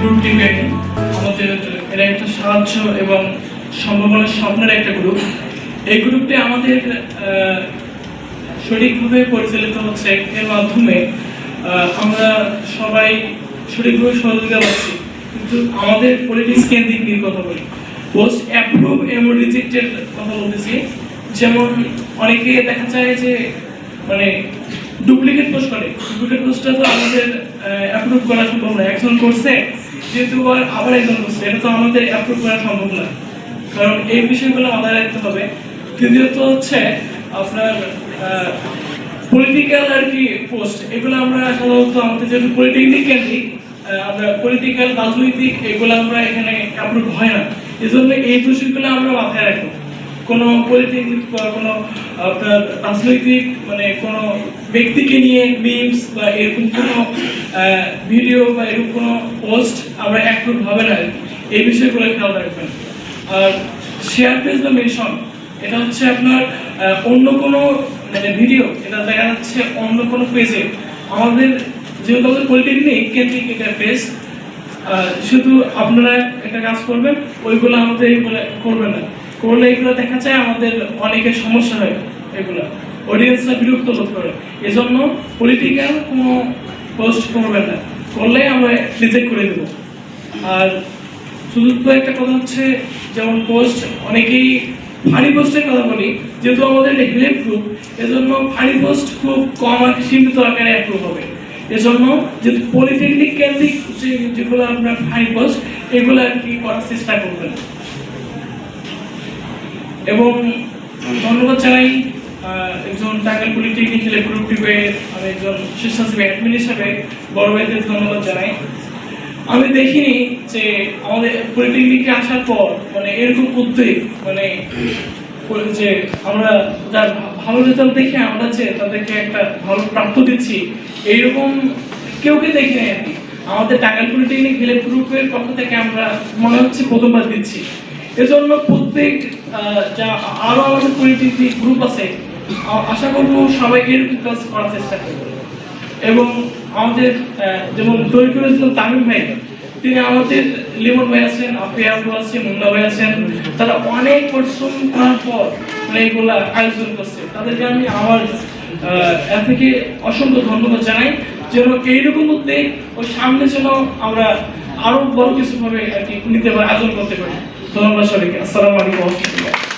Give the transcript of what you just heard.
Group টিমে আমাদের এরা একটা সাহায্য এবং সম্ভাবনার স্বপ্নের একটা গ্রুপ এই গ্রুপটি আমাদের সঠিকভাবে পরিচালিত হচ্ছে এর মাধ্যমে আমরা সবাই সঠিকভাবে সহযোগিতা পাচ্ছি। কিন্তু আমাদের পলিটিক্স কেন্দ্রিক নিয়ে কথা বলি। পোস্ট অ্যাপ্রুভ এবং রিজেক্টেড কথা বলতেছি। যেমন অনেকে দেখা যায় যে মানে ডুপ্লিকেট পোস্ট করে। ডুপ্লিকেট পোস্টটা তো আমাদের অ্যাপ্রুভ করা সম্ভব না। একজন করছে, যেহেতু আবার একজন করছে, এটা তো আমাদের অ্যাপ্রুভ করা সম্ভব না। কারণ এই বিষয়গুলো মাথায় রাখতে হবে। তৃতীয়ত হচ্ছে আপনার পলিটিক্যাল আর কি পোস্ট এগুলো আমরা সাধারণত আমাদের যেহেতু পলিটেকনিক কেন্দ্রিক আমরা পলিটিক্যাল রাজনৈতিক এগুলো আমরা এখানে অ্যাপ্রুভ হয় না। এই জন্য এই বিষয়গুলো আমরা মাথায় রাখব। কোনো পলিটেকনিক বা কোনো আপনার রাজনৈতিক মানে কোনো ব্যক্তিকে নিয়ে মিমস বা এরকম কোনো ভিডিও বা এরকম কোনো পোস্ট আমরা অ্যাপ্রুভ হবে না। এই বিষয়গুলো খেয়াল রাখবেন। আর শেয়ার পেজ বা মেনশন এটা হচ্ছে আপনার অন্য কোনো মানে ভিডিও এটা দেখা যাচ্ছে অন্য কোনো পেজে আমাদের যেহেতু আমাদের পলিটেকনিক কেন্দ্রিক এটা পেজ শুধু আপনারা একটা কাজ করবেন, ওইগুলো আমাদের এইগুলো করবেন না। করলে এগুলো দেখা যায় আমাদের অনেকের সমস্যা হয় এগুলো। অডিয়েন্সরা বিরক্ত বোধ করে। এজন্য পলিটিক্যাল কোনো পোস্ট করবেন না। করলে আমরা রিজেক্ট করে দেবো। আর শুধু তো একটা কথা হচ্ছে, যেমন পোস্ট অনেকেই ফানি পোস্টের কথা বলি, যেহেতু আমাদের এটা হেল্প গ্রুপ এজন্য ফানি পোস্ট খুব কম আর সীমিত আকারে অ্যাপ্রুভ হবে। এজন্য যেহেতু পলিটেকনিক কেন্দ্রিক যেগুলো আপনার ফানি পোস্ট এগুলো আর কি করার চেষ্টা করবেন। এবং ধন্যবাদ জানাই একজন টাঙ্গাইল পলিটেকনিক টিপে আমি একজন স্বেচ্ছাসেবী অ্যাডমিন হিসাবে বড় ভাইদের ধন্যবাদ জানাই। আমি দেখিনি যে আমাদের পলিটেকনিকে আসার পর মানে এরকম উদ্যোগ মানে যে আমরা যার ভালো রেজাল্ট দেখে আমরা যে তাদেরকে একটা ভালো প্রাপ্ত দিচ্ছি, এইরকম কেউ কে দেখি নাই আর কি আমাদের টাঙ্গাইল পলিটেকনিক হেলেপ গ্রুপের পক্ষ থেকে আমরা মনে হচ্ছে প্রথমবার দিচ্ছি। এজন্য প্রত্যেক যা আরও আমাদের পলিটেকনিক গ্রুপ আছে আশা করব সবাই এরকম কাজ করার চেষ্টা করবে। এবং আমাদের যেমন তৈরি করেছিলেন তামিম ভাই, তিনি আমাদের লিমন ভাই আছেন, আফিয়া আপু আছে মুন্না ভাই আছেন, তারা অনেক পরিশ্রম করার পর মানে এগুলা আয়োজন করছে। তাদেরকে আমি আমার থেকে অসংখ্য ধন্যবাদ জানাই, যেন এইরকম উদ্যোগ ওই সামনে যেন আমরা আরও বড় কিছু ভাবে আর কি নিতে পারি আয়োজন করতে পারি। ধন্যবাদ সবাইকে। আসসালামু আলাইকুম।